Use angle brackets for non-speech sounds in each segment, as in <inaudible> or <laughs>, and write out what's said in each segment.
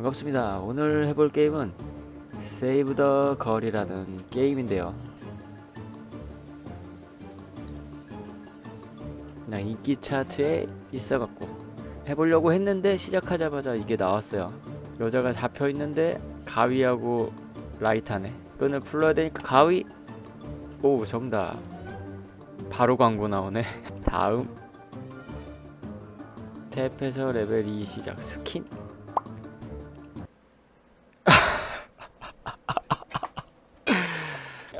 반갑습니다. 오늘 해볼 게임은 세이브 더 걸이라는 게임인데요. 그냥 인기 차트에 있어갖고 해보려고 했는데 시작하자마자 이게 나왔어요. 여자가 잡혀 있는데 가위하고 라이터네. 끈을 풀러야 되니까 가위. 오 정답. 바로 광고 나오네. <laughs> 다음. 탭에서 레벨 2 시작 스킨.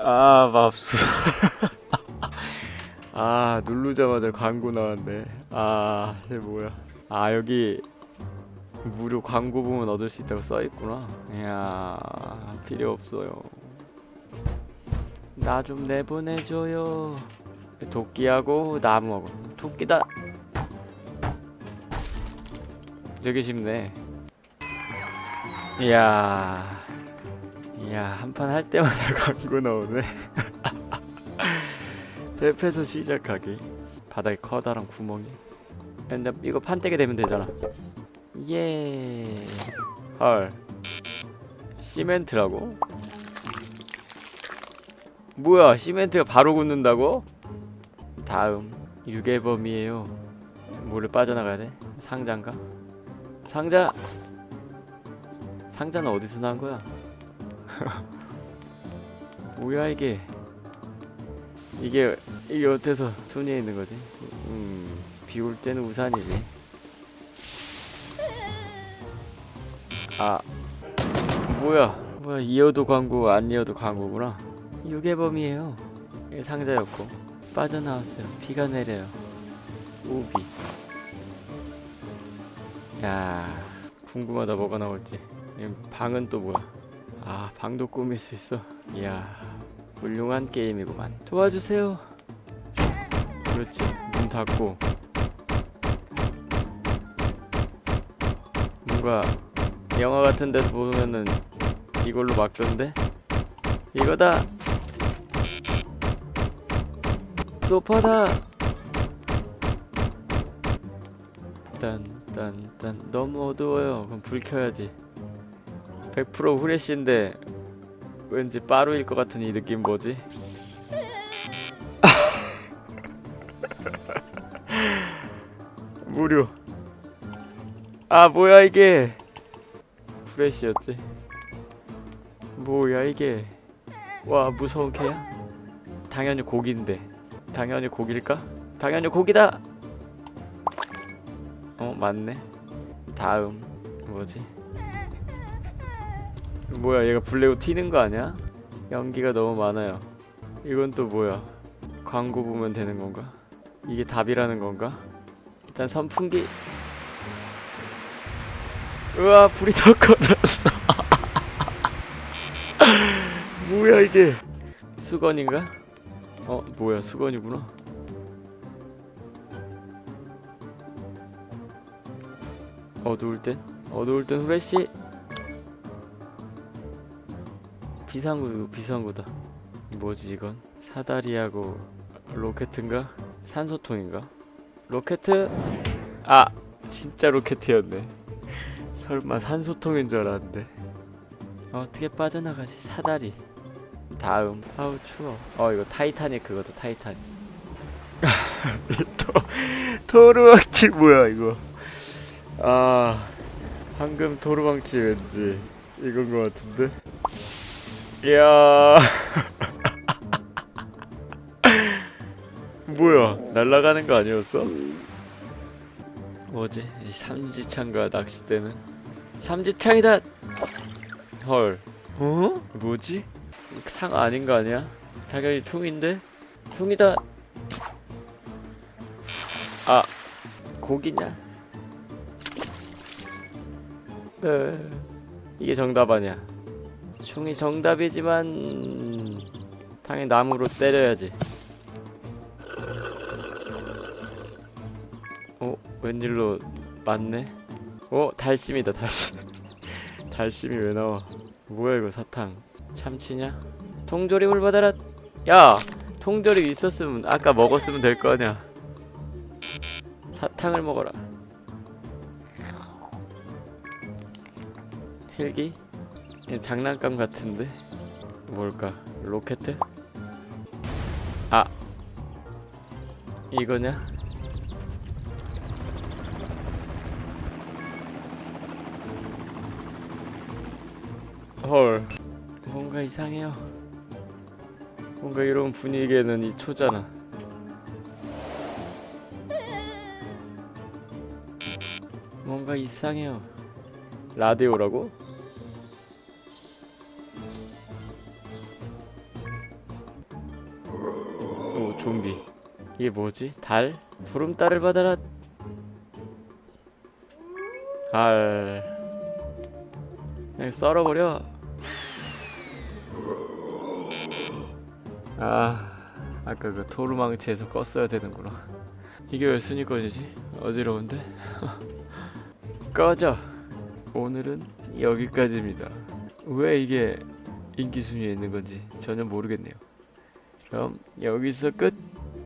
아 맙수 <laughs> 아 누르자마자 광고 나왔네. 아 이게 뭐야. 아 여기 무료 광고 보면 얻을 수 있다고 써있구나. 이야 필요 없어요. 나 좀 내보내줘요. 도끼하고 나무하고 도끼다. 되게 쉽네. 이야 이야 한 판 할 때마다 <laughs> 광고 나오네 탭에서 시작하기 바닥에 커다란 구멍이 근데 이거 판때기 되면 되잖아 예헐 시멘트라고? 뭐야 시멘트가 바로 굳는다고? 다음 유괴범이에요 물을 빠져나가야 돼? 상자인가? 상자 상자는 어디서 난 거야? <laughs> 뭐야 이게 이게 이게 어때서 손에 있는 거지? 음, 비 올 때는 우산이지. 아, 뭐야? 뭐야? 이어도 광고, 안 이어도 광고구나. 유괴범이에요. 상자였고 빠져나왔어요. 비가 내려요. 우비. 야, 궁금하다 뭐가 나올지. 이 방은 또 뭐야? 아, 방도 꾸밀 수 있어. 이야, 훌륭한 게임이구만. 도와주세요. 그렇지. 문 닫고. 뭔가 영화 같은 데서 보면은 이걸로 막던데? 이거다. 소파다. 딴딴딴 너무 어두워요. 그럼 불 켜야지. 100% 후레쉬인데 왠지 빠루일 것 같은 이 느낌 뭐지? <laughs> 무료. 아 뭐야 이게? 후레쉬였지. 뭐야 이게? 와 무서운 개야? 당연히 고기인데. 당연히 고기일까? 당연히 고기다. 어 맞네. 다음 뭐지? 뭐야 얘가 블레고 튀는 거 아니야? 연기가 너무 많아요 이건 또 뭐야 광고 보면 되는 건가? 이게 답이라는 건가? 일단 선풍기 우와 불이 더 꺼졌어 <laughs> 뭐야 이게 수건인가? 어 뭐야 수건이구나 어두울 땐 어두울 땐 후레쉬 비상구 비상구다. 뭐지 이건? 사다리하고 로켓인가? 산소통인가? 로켓? 아 진짜 로켓이었네. <laughs> 설마 산소통인 줄 알았는데. 어떻게 빠져나가지? 사다리. 다음. 아우 추워. 어 이거 타이타닉 그거다 타이타닉. 토 <laughs> 토르왕치 뭐야 이거? 아 황금 토르왕치 왠지 이건 거 같은데. 이야 <laughs> 뭐야 날아가는 거 아니었어? 뭐지 이 삼지창과 낚싯대는 삼지창이다 헐 어? 뭐지? 상 아닌 거 아니야? 당연히 총인데? 총이다 아 고기냐? 에, 이게 정답 아니야 총이 정답이지만 당연히 나무로 때려야지. 어 웬일로 맞네? 어 달심이다 달심. <laughs> 달심이 왜 나와? 뭐야 이거 사탕? 참치냐? 통조림을 받아라. 야 통조림 있었으면 아까 먹었으면 될 거 아니야. 사탕을 먹어라. 헬기? 장난감 같은데? 뭘까? 로켓? 아! 이거냐? 헐. 뭔가 이상해요. 뭔가 이런 분위기에는 이 초잖아 뭔가 이상해요. 라디오라고? 좀비 이게 뭐지? 달? 보름달을 받아라 알 그냥 썰어버려 아 아까 그 토르망치에서 껐어야 되는구나 이게 왜 순위 꺼지지? 어지러운데? <laughs> 꺼져 오늘은 여기까지입니다 왜 이게 인기 순위에 있는 건지 전혀 모르겠네요 그럼 여기서 끝